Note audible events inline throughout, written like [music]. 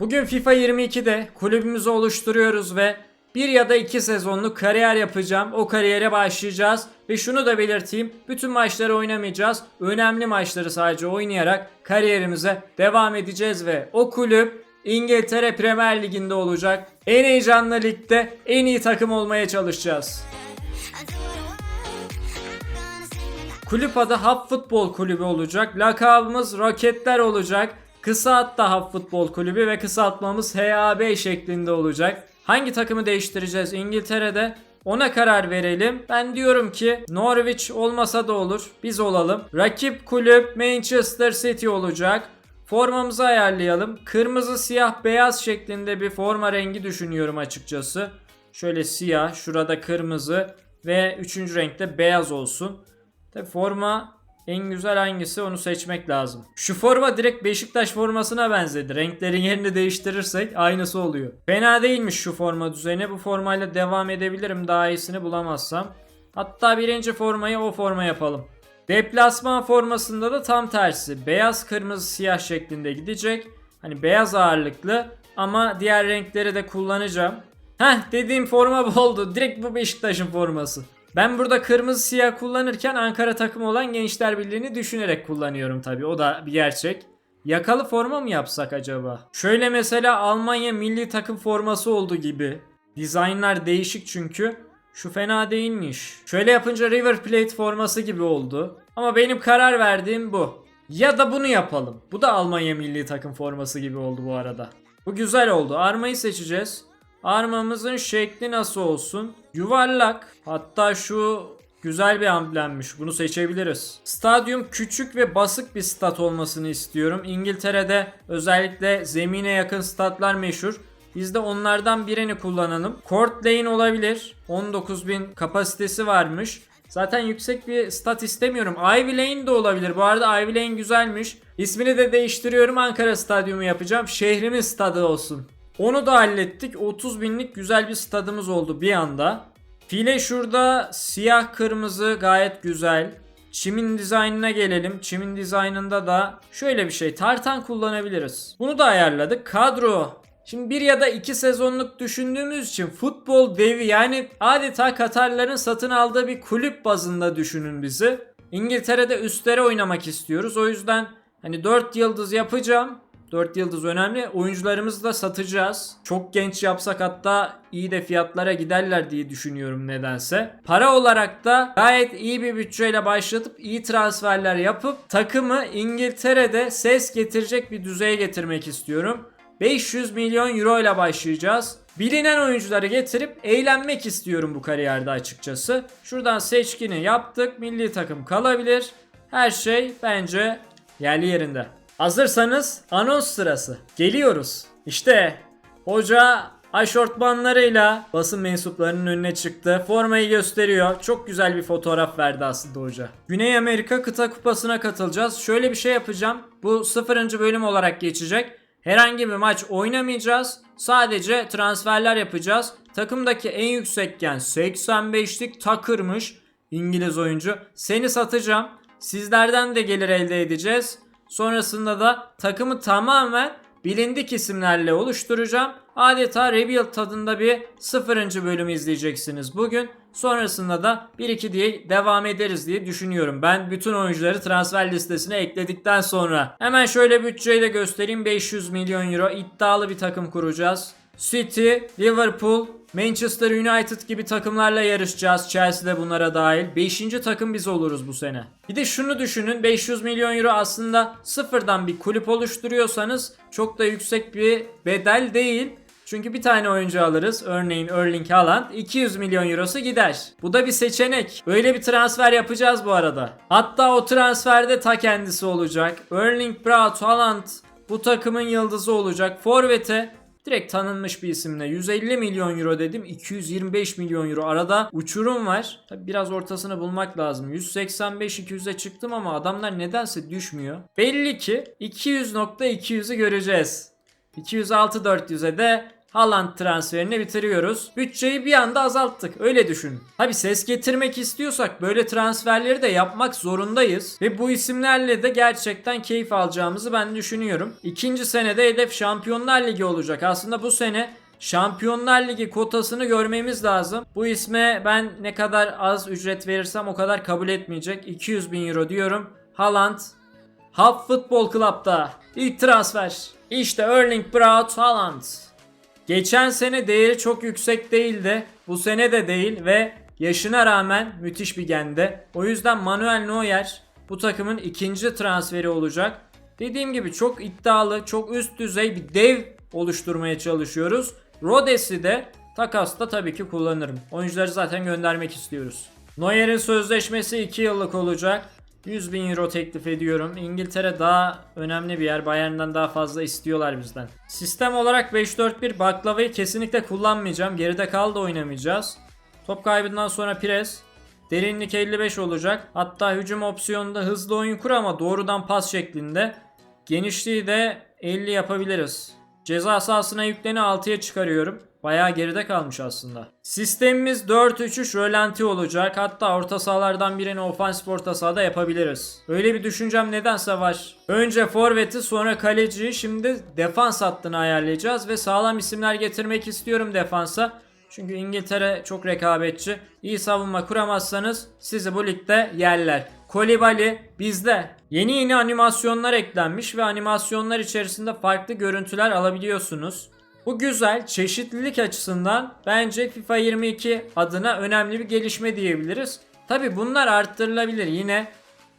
Bugün FIFA 22'de kulübümüzü oluşturuyoruz ve bir ya da iki sezonluk kariyer yapacağım. O kariyere başlayacağız. Ve şunu da belirteyim. Bütün maçları oynamayacağız. Önemli maçları sadece oynayarak kariyerimize devam edeceğiz ve o kulüp İngiltere Premier Ligi'nde olacak. En heyecanlı ligde en iyi takım olmaya çalışacağız. Kulüp adı Hub Futbol Kulübü olacak. Lakabımız Roketler olacak. Kısa hatta Hub Futbol Kulübü ve kısaltmamız HAB şeklinde olacak. Hangi takımı değiştireceğiz İngiltere'de? Ona karar verelim. Ben diyorum ki Norwich olmasa da olur. Biz olalım. Rakip kulüp Manchester City olacak. Formamızı ayarlayalım. Kırmızı, siyah, beyaz şeklinde bir forma rengi düşünüyorum açıkçası. Şöyle siyah, şurada kırmızı ve üçüncü renkte beyaz olsun. Tabi forma en güzel hangisi onu seçmek lazım. Şu forma direkt Beşiktaş formasına benzedi. Renklerin yerini değiştirirsek aynısı oluyor. Fena değilmiş şu forma düzeni. Bu formayla devam edebilirim daha iyisini bulamazsam. Hatta birinci formayı o forma yapalım. Deplasman formasında da tam tersi. Beyaz, kırmızı, siyah şeklinde gidecek. Hani beyaz ağırlıklı ama diğer renkleri de kullanacağım. Heh dediğim forma bu oldu. Direkt bu Beşiktaş'ın forması. Ben burada kırmızı siyah kullanırken Ankara takımı olan Gençler Birliği'ni düşünerek kullanıyorum tabi. O da bir gerçek. Yakalı forma mı yapsak acaba? Şöyle mesela Almanya milli takım forması oldu gibi. Dizaynlar değişik çünkü. Şu fena değilmiş. Şöyle yapınca River Plate forması gibi oldu. Ama benim karar verdiğim bu. Ya da bunu yapalım. Bu da Almanya milli takım forması gibi oldu bu arada. Bu güzel oldu. Armayı seçeceğiz. Armamızın şekli nasıl olsun? Yuvarlak. Hatta şu güzel bir amblemmiş. Bunu seçebiliriz. Stadyum küçük ve basık bir stat olmasını istiyorum. İngiltere'de özellikle zemine yakın statlar meşhur. Biz de onlardan birini kullanalım. Court Lane olabilir. 19.000 kapasitesi varmış. Zaten yüksek bir stat istemiyorum. Ivy Lane de olabilir. Bu arada Ivy Lane güzelmiş. İsmini de değiştiriyorum. Ankara Stadyumu yapacağım. Şehrimin stadı olsun. Onu da hallettik. 30 binlik güzel bir stadımız oldu bir anda. File şurada siyah kırmızı gayet güzel. Çimin dizaynına gelelim. Çimin dizaynında da şöyle bir şey. Tartan kullanabiliriz. Bunu da ayarladık. Kadro. Şimdi bir ya da iki sezonluk düşündüğümüz için futbol devi yani adeta Katarların satın aldığı bir kulüp bazında düşünün bizi. İngiltere'de üstlere oynamak istiyoruz. O yüzden hani 4 yıldız yapacağım. 4 yıldız önemli. Oyuncularımızı da satacağız. Çok genç yapsak hatta iyi de fiyatlara giderler diye düşünüyorum nedense. Para olarak da gayet iyi bir bütçeyle başlatıp iyi transferler yapıp takımı İngiltere'de ses getirecek bir düzeye getirmek istiyorum. 500 milyon euro ile başlayacağız. Bilinen oyuncuları getirip eğlenmek istiyorum bu kariyerde açıkçası. Şuradan seçkini yaptık. Milli takım kalabilir. Her şey bence yerli yerinde. Hazırsanız anons sırası. Geliyoruz. İşte hoca aşortmanlarıyla basın mensuplarının önüne çıktı. Formayı gösteriyor. Çok güzel bir fotoğraf verdi aslında hoca. Güney Amerika kıta kupasına katılacağız. Şöyle bir şey yapacağım. Bu sıfırıncı bölüm olarak geçecek. Herhangi bir maç oynamayacağız. Sadece transferler yapacağız. Takımdaki en yüksekken 85'lik Takır'mış. İngiliz oyuncu. Seni satacağım. Sizlerden de gelir elde edeceğiz. Sonrasında da takımı tamamen bilindik isimlerle oluşturacağım. Adeta Rebuild tadında bir sıfırıncı bölüm izleyeceksiniz bugün. Sonrasında da 1-2 diye devam ederiz diye düşünüyorum. Ben bütün oyuncuları transfer listesine ekledikten sonra. Hemen şöyle bütçeyi de göstereyim. 500 milyon euro iddialı bir takım kuracağız. City, Liverpool, Manchester United gibi takımlarla yarışacağız. Chelsea de bunlara dahil. 5. takım biz oluruz bu sene. Bir de şunu düşünün 500 milyon euro aslında sıfırdan bir kulüp oluşturuyorsanız çok da yüksek bir bedel değil. Çünkü bir tane oyuncu alırız. Örneğin Erling Haaland 200 milyon eurosu gider. Bu da bir seçenek. Öyle bir transfer yapacağız bu arada. Hatta o transferde ta kendisi olacak. Erling Braut Haaland bu takımın yıldızı olacak. Forvet'e Direkt tanınmış bir isimle 150 milyon euro dedim 225 milyon euro arada uçurum var. Tabi biraz ortasını bulmak lazım. 185-200'e çıktım ama adamlar nedense düşmüyor. Belli ki 200.200'ü göreceğiz. 206-400'e de Haaland transferini bitiriyoruz. Bütçeyi bir anda azalttık. Öyle düşün. Tabi ses getirmek istiyorsak böyle transferleri de yapmak zorundayız. Ve bu isimlerle de gerçekten keyif alacağımızı ben düşünüyorum. İkinci senede hedef Şampiyonlar Ligi olacak. Aslında bu sene Şampiyonlar Ligi kotasını görmemiz lazım. Bu isme ben ne kadar az ücret verirsem o kadar kabul etmeyecek. 200 bin euro diyorum. Haaland Hub Futbol Club'da ilk transfer. İşte Erling Braut Haaland. Geçen sene değeri çok yüksek değildi. Bu sene de değil ve yaşına rağmen müthiş bir gende. O yüzden Manuel Neuer bu takımın ikinci transferi olacak. Dediğim gibi çok iddialı, çok üst düzey bir dev oluşturmaya çalışıyoruz. Rodes'i de takasta tabii ki kullanırım. Oyuncuları zaten göndermek istiyoruz. Neuer'in sözleşmesi 2 yıllık olacak. 100 bin euro teklif ediyorum. İngiltere daha önemli bir yer. Bayern'den daha fazla istiyorlar bizden. Sistem olarak 5-4-1 baklavayı kesinlikle kullanmayacağım. Geride kaldı oynamayacağız. Top kaybından sonra pres. Derinlik 55 olacak. Hatta hücum opsiyonunda hızlı oyun kur ama doğrudan pas şeklinde. Genişliği de 50 yapabiliriz. Ceza sahasına yükleni 6'ya çıkarıyorum. Bayağı geride kalmış aslında. Sistemimiz 4-3-3 rölanti olacak. Hatta orta sahalardan birini ofansif orta sahada yapabiliriz. Öyle bir düşüncem nedense var. Önce forveti sonra kaleciyi şimdi defans hattını ayarlayacağız ve sağlam isimler getirmek istiyorum defansa. Çünkü İngiltere çok rekabetçi. İyi savunma kuramazsanız sizi bu ligde yerler. Kolibali bizde. Yeni yeni animasyonlar eklenmiş ve animasyonlar içerisinde farklı görüntüler alabiliyorsunuz. Bu güzel, çeşitlilik açısından bence FIFA 22 adına önemli bir gelişme diyebiliriz. Tabi bunlar arttırılabilir yine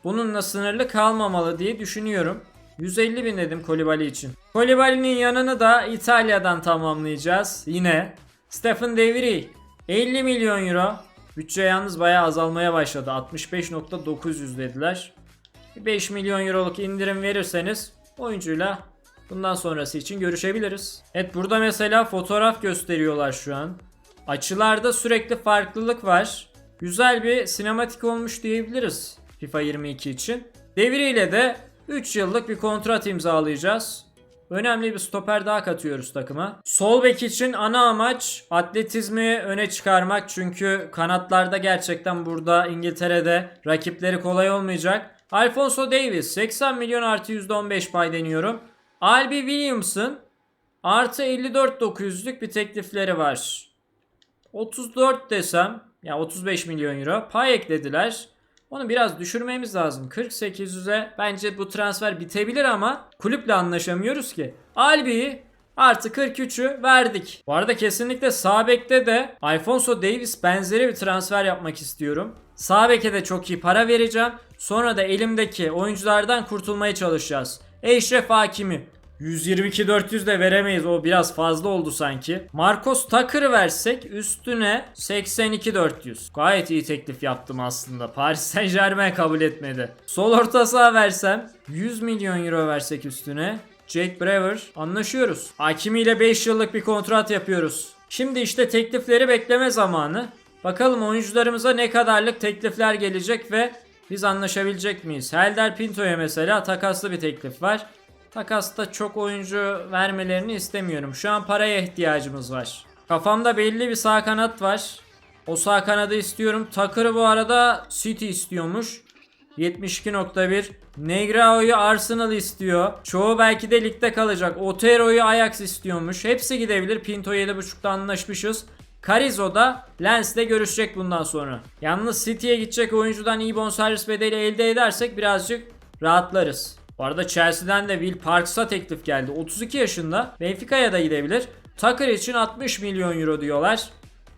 bununla sınırlı kalmamalı diye düşünüyorum. 150 bin dedim Kolibali için. Kolibali'nin yanını da İtalya'dan tamamlayacağız yine. Stephen De Vrij 50 milyon euro. Bütçe yalnız bayağı azalmaya başladı. 65.900 dediler. Bir 5 milyon euroluk indirim verirseniz oyuncuyla bundan sonrası için görüşebiliriz. Evet burada mesela fotoğraf gösteriyorlar şu an. Açılarda sürekli farklılık var. Güzel bir sinematik olmuş diyebiliriz FIFA 22 için. Devriyle de 3 yıllık bir kontrat imzalayacağız. Önemli bir stoper daha katıyoruz takıma. Sol bek için ana amaç atletizmi öne çıkarmak. Çünkü kanatlarda gerçekten burada İngiltere'de rakipleri kolay olmayacak. Alfonso Davis 80 milyon artı %15 pay deniyorum. Albi Williamson artı 54.900'lük bir teklifleri var. 34 desem ya 35 milyon euro pay eklediler. Onu biraz düşürmemiz lazım. 4800'e bence bu transfer bitebilir ama kulüple anlaşamıyoruz ki. Albi'yi artı 43'ü verdik. Bu arada kesinlikle sağ bekte de Alfonso Davis benzeri bir transfer yapmak istiyorum. Sağ beke de çok iyi para vereceğim. Sonra da elimdeki oyunculardan kurtulmaya çalışacağız. Eşref Hakimi 122-400 de veremeyiz. O biraz fazla oldu sanki. Marcos Tucker'ı versek üstüne 82-400. Gayet iyi teklif yaptım aslında. Paris Saint Germain kabul etmedi. Sol orta saha versem 100 milyon euro versek üstüne. Jake Brewer anlaşıyoruz. Hakimi ile 5 yıllık bir kontrat yapıyoruz. Şimdi işte teklifleri bekleme zamanı. Bakalım oyuncularımıza ne kadarlık teklifler gelecek ve biz anlaşabilecek miyiz? Helder Pinto'ya mesela takaslı bir teklif var. Takasta çok oyuncu vermelerini istemiyorum. Şu an paraya ihtiyacımız var. Kafamda belli bir sağ kanat var. O sağ kanadı istiyorum. Takır'ı bu arada City istiyormuş. 72.1 Negrao'yu Arsenal istiyor. Çoğu belki de ligde kalacak. Otero'yu Ajax istiyormuş. Hepsi gidebilir. Pinto 7.5'ta anlaşmışız. Carizo da Lens'le görüşecek bundan sonra. Yalnız City'ye gidecek oyuncudan iyi bonservis bedeli elde edersek birazcık rahatlarız. Bu arada Chelsea'den de Will Parks'a teklif geldi. 32 yaşında. Benfica'ya da gidebilir. Tucker için 60 milyon euro diyorlar.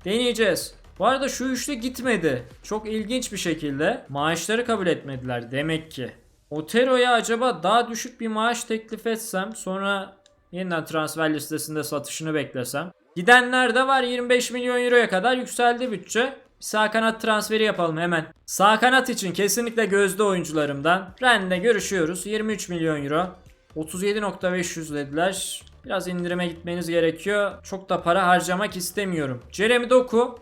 Deneyeceğiz. Bu arada şu üçlü gitmedi. Çok ilginç bir şekilde maaşları kabul etmediler demek ki. Otero'ya acaba daha düşük bir maaş teklif etsem sonra yeniden transfer listesinde satışını beklesem. Gidenler de var 25 milyon euroya kadar yükseldi bütçe. Bir sağ kanat transferi yapalım hemen. Sağ kanat için kesinlikle gözde oyuncularımdan. Rennes'le görüşüyoruz. 23 milyon euro. 37.500 dediler. Biraz indirime gitmeniz gerekiyor. Çok da para harcamak istemiyorum. Jeremy Doku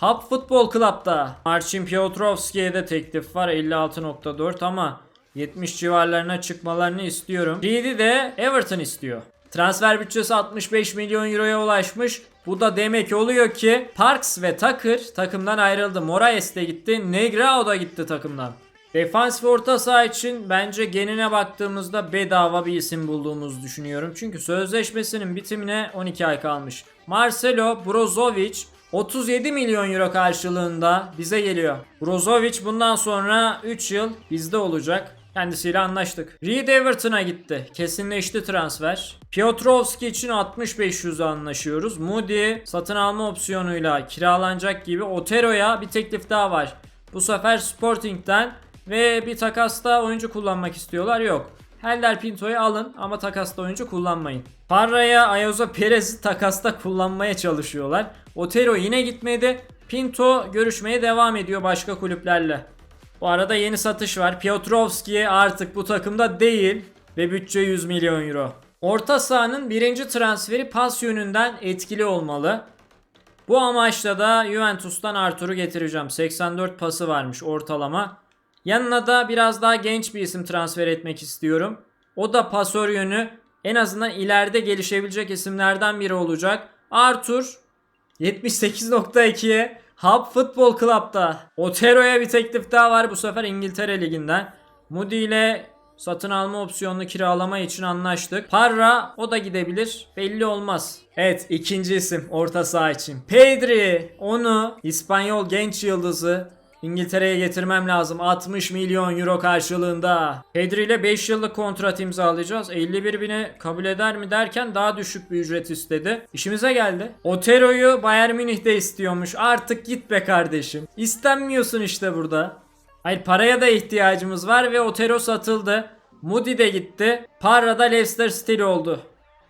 Hub Futbol Club'da. Marcin Piotrowski'ye de teklif var 56.4 ama 70 civarlarına çıkmalarını istiyorum. Reed'i de Everton istiyor. Transfer bütçesi 65 milyon euroya ulaşmış. Bu da demek oluyor ki Parks ve Tucker takımdan ayrıldı. Moraes de gitti. Negrao da gitti takımdan. Defans orta saha için bence genine baktığımızda bedava bir isim bulduğumuzu düşünüyorum. Çünkü sözleşmesinin bitimine 12 ay kalmış. Marcelo Brozovic 37 milyon euro karşılığında bize geliyor. Brozovic bundan sonra 3 yıl bizde olacak. Kendisiyle anlaştık. Reed Everton'a gitti. Kesinleşti transfer. Piotrowski için 6500'e anlaşıyoruz. Moody satın alma opsiyonuyla kiralanacak gibi. Otero'ya bir teklif daha var. Bu sefer Sporting'den ve bir takasta oyuncu kullanmak istiyorlar. Yok. Helder Pinto'yu alın ama takasta oyuncu kullanmayın. Parra'ya Ayoza Perez'i takasta kullanmaya çalışıyorlar. Otero yine gitmedi. Pinto görüşmeye devam ediyor başka kulüplerle. Bu arada yeni satış var. Piotrowski artık bu takımda değil ve bütçe 100 milyon euro. Orta sahanın birinci transferi pas yönünden etkili olmalı. Bu amaçla da Juventus'tan Arthur'u getireceğim. 84 pası varmış ortalama. Yanına da biraz daha genç bir isim transfer etmek istiyorum. O da pasör yönü en azından ileride gelişebilecek isimlerden biri olacak. Arthur 78.2'ye Hub Football Club'da. Otero'ya bir teklif daha var bu sefer İngiltere Ligi'nden. Moody ile satın alma opsiyonlu kiralama için anlaştık. Parra o da gidebilir. Belli olmaz. Evet ikinci isim orta saha için. Pedri onu İspanyol genç yıldızı İngiltere'ye getirmem lazım. 60 milyon euro karşılığında. Pedri ile 5 yıllık kontrat imzalayacağız. 51 bini kabul eder mi derken daha düşük bir ücret istedi. İşimize geldi. Otero'yu Bayern Münih de istiyormuş. Artık git be kardeşim. İstenmiyorsun işte burada. Hayır paraya da ihtiyacımız var ve Otero satıldı. Moody de gitti. Parra da Leicester City oldu.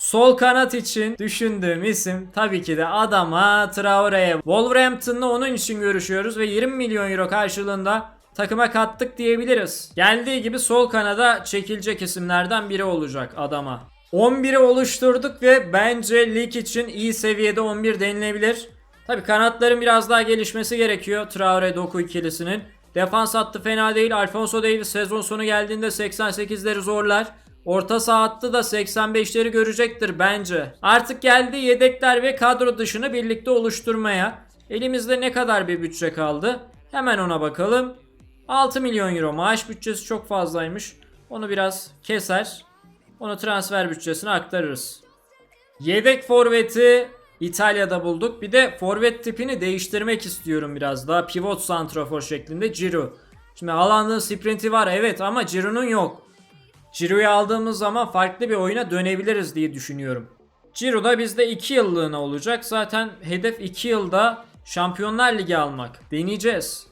Sol kanat için düşündüğüm isim tabii ki de Adama Traore'ye. Wolverhampton'la onun için görüşüyoruz ve 20 milyon euro karşılığında takıma kattık diyebiliriz. Geldiği gibi sol kanada çekilecek isimlerden biri olacak Adama. 11'i oluşturduk ve bence lig için iyi seviyede 11 denilebilir. Tabii kanatların biraz daha gelişmesi gerekiyor Traore Doku ikilisinin. Defans hattı fena değil. Alfonso Davies sezon sonu geldiğinde 88'leri zorlar. Orta saha hattı da 85'leri görecektir bence. Artık geldi yedekler ve kadro dışını birlikte oluşturmaya. Elimizde ne kadar bir bütçe kaldı? Hemen ona bakalım. 6 milyon euro maaş bütçesi çok fazlaymış. Onu biraz keser. Onu transfer bütçesine aktarırız. Yedek forveti İtalya'da bulduk. Bir de forvet tipini değiştirmek istiyorum biraz daha. Pivot santrafor şeklinde Giroud. Şimdi Haaland'ın sprinti var evet ama Giroud'un yok. Giroud'u aldığımız zaman farklı bir oyuna dönebiliriz diye düşünüyorum. Giroud da bizde 2 yıllığına olacak. Zaten hedef 2 yılda Şampiyonlar Ligi almak. Deneyeceğiz.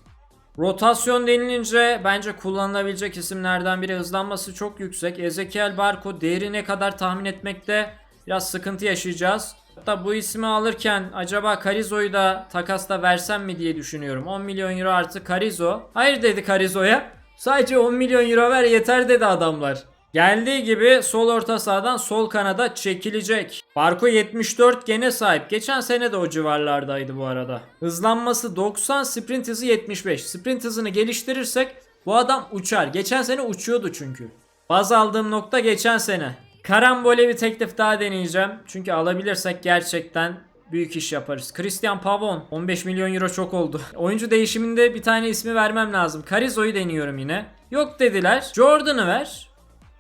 Rotasyon denilince bence kullanılabilecek isimlerden biri hızlanması çok yüksek. Ezekiel Barco değeri ne kadar tahmin etmekte biraz sıkıntı yaşayacağız. Hatta bu ismi alırken acaba Carizo'yu da takasta versem mi diye düşünüyorum. 10 milyon euro artı Carizo. Hayır dedi Carizo'ya. Sadece 10 milyon euro ver yeter dedi adamlar. Geldiği gibi sol orta sahadan sol kanada çekilecek. Barco 74 gene sahip. Geçen sene de o civarlardaydı bu arada. Hızlanması 90, sprint hızı 75. Sprint hızını geliştirirsek bu adam uçar. Geçen sene uçuyordu çünkü. Baz aldığım nokta geçen sene. Karambole bir teklif daha deneyeceğim. Çünkü alabilirsek gerçekten büyük iş yaparız. Christian Pavon 15 milyon euro çok oldu. [laughs] Oyuncu değişiminde bir tane ismi vermem lazım. Carizo'yu deniyorum yine. Yok dediler. Jordan'ı ver.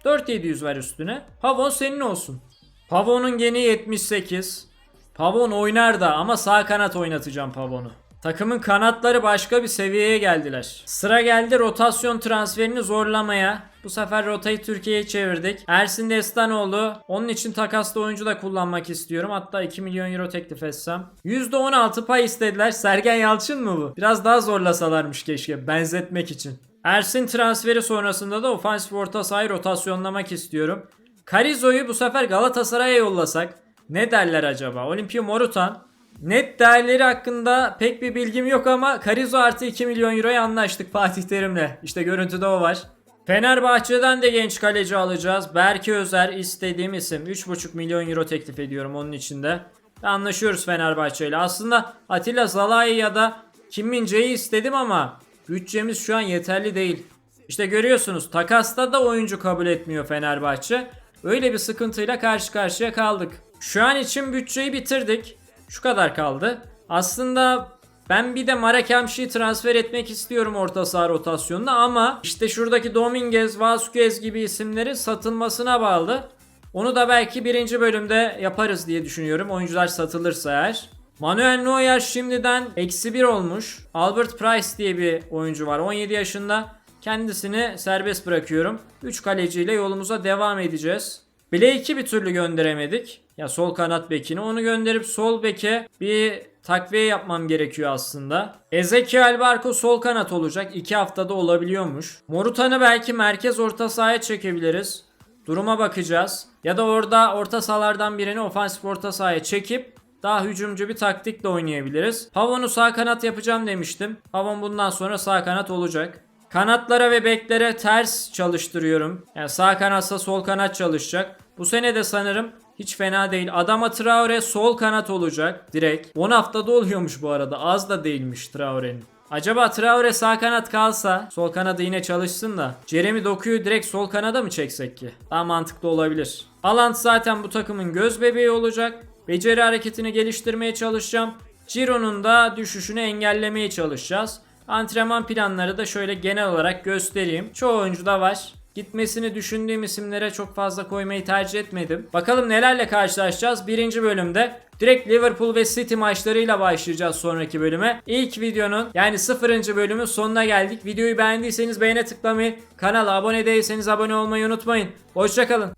4700 ver üstüne. Pavon senin olsun. Pavon'un geni 78. Pavon oynar da ama sağ kanat oynatacağım Pavon'u. Takımın kanatları başka bir seviyeye geldiler. Sıra geldi rotasyon transferini zorlamaya. Bu sefer rotayı Türkiye'ye çevirdik. Ersin Destanoğlu. Onun için takaslı oyuncu da kullanmak istiyorum. Hatta 2 milyon euro teklif etsem. %16 pay istediler. Sergen Yalçın mı bu? Biraz daha zorlasalarmış keşke benzetmek için. Ersin transferi sonrasında da ofansif orta sahayı rotasyonlamak istiyorum. Carizo'yu bu sefer Galatasaray'a yollasak ne derler acaba? Olimpia Morutan Net değerleri hakkında pek bir bilgim yok ama Karizo artı 2 milyon euroya anlaştık Fatih Terim'le. İşte görüntüde o var. Fenerbahçe'den de genç kaleci alacağız. Berke Özer istediğim isim. 3,5 milyon euro teklif ediyorum onun içinde. Ve anlaşıyoruz Fenerbahçe ile. Aslında Atilla Zalai ya da Kim Min Jae'yi istedim ama bütçemiz şu an yeterli değil. İşte görüyorsunuz takasta da oyuncu kabul etmiyor Fenerbahçe. Öyle bir sıkıntıyla karşı karşıya kaldık. Şu an için bütçeyi bitirdik. Şu kadar kaldı. Aslında ben bir de Marek Hamşik'i transfer etmek istiyorum orta saha rotasyonuna ama işte şuradaki Dominguez, Vasquez gibi isimlerin satılmasına bağlı. Onu da belki birinci bölümde yaparız diye düşünüyorum. Oyuncular satılırsa eğer. Manuel Neuer şimdiden eksi bir olmuş. Albert Price diye bir oyuncu var. 17 yaşında. Kendisini serbest bırakıyorum. 3 kaleciyle yolumuza devam edeceğiz. Blake'i bir türlü gönderemedik. Ya sol kanat bekini. Onu gönderip sol beke bir takviye yapmam gerekiyor aslında. Ezekiel Barco sol kanat olacak. 2 haftada olabiliyormuş. Morutan'ı belki merkez orta sahaya çekebiliriz. Duruma bakacağız. Ya da orada orta sahalardan birini ofansif orta sahaya çekip daha hücumcu bir taktikle oynayabiliriz. Pavon'u sağ kanat yapacağım demiştim. Pavon bundan sonra sağ kanat olacak. Kanatlara ve beklere ters çalıştırıyorum. Yani sağ kanatsa sol kanat çalışacak. Bu sene de sanırım hiç fena değil. Adama Traore sol kanat olacak direkt. 10 haftada oluyormuş bu arada. Az da değilmiş Traore'nin. Acaba Traore sağ kanat kalsa sol kanadı yine çalışsın da Jeremy Doku'yu direkt sol kanada mı çeksek ki? Daha mantıklı olabilir. Alant zaten bu takımın göz bebeği olacak. Beceri hareketini geliştirmeye çalışacağım. Ciro'nun da düşüşünü engellemeye çalışacağız. Antrenman planları da şöyle genel olarak göstereyim. Çoğu oyuncuda var. Gitmesini düşündüğüm isimlere çok fazla koymayı tercih etmedim. Bakalım nelerle karşılaşacağız. Birinci bölümde direkt Liverpool ve City maçlarıyla başlayacağız sonraki bölüme. İlk videonun yani sıfırıncı bölümün sonuna geldik. Videoyu beğendiyseniz beğene tıklamayı, kanala abone değilseniz abone olmayı unutmayın. Hoşçakalın.